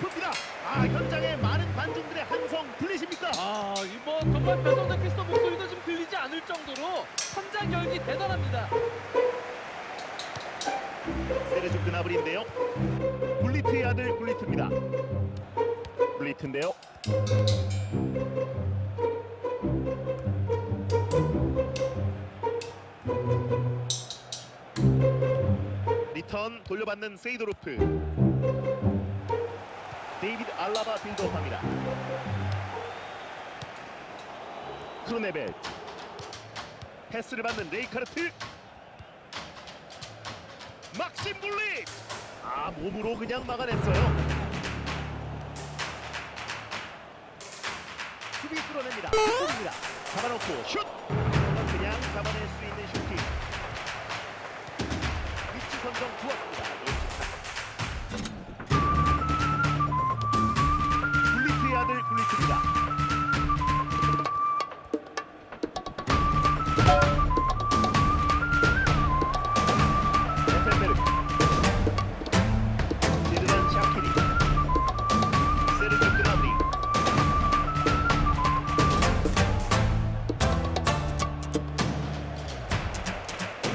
높습니다. 아 현장에 많은 관중들의 함성 들리십니까? 아, 이번 뭐 정말 배성재 캐스터 목소리도 좀 들리지 않을 정도로 현장 열기 대단합니다. 세레주 그나블인데요. 블리트의 아들 블리트입니다. 블리트인데요. 리턴 돌려받는 세이도르프 데이비드 알라바 빌드업합니다. 크로네벨. 패스를 받는 레이카르트 막심 불리. 아 몸으로 그냥 막아냈어요. 수비 끌어냅니다. 골입니다. 잡아놓고 슛. 그냥 잡아낼 수 있는 슈팅 위치 선정 좋았습니다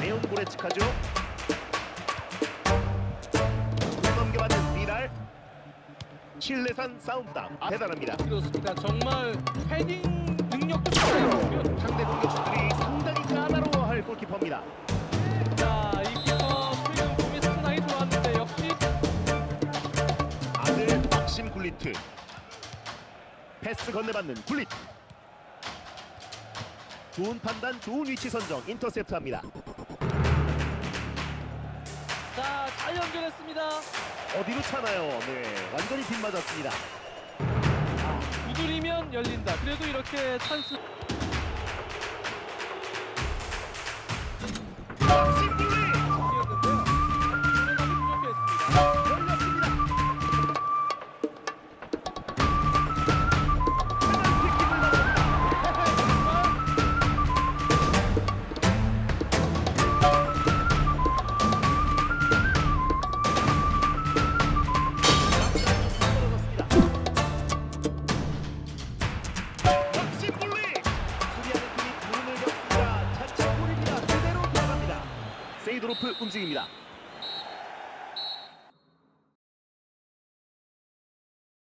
레온 고레츠카죠 넘겨받는 미랄 칠레산 싸움땀 아, 대단합니다 그렇습니다. 정말 헤딩 능력도 좋아요. 상대 공격수들이 상당히 까다로워할 골키퍼입니다 아들 막심 굴리트. 패스 건네받는 굴리트. 좋은 판단 좋은 위치 선정 인터셉트 합니다. 자, 잘 연결했습니다. 어디로 차나요? 네 완전히 빗맞았습니다. 두드리면 열린다. 그래도 이렇게 찬스 세이드로프 움직입니다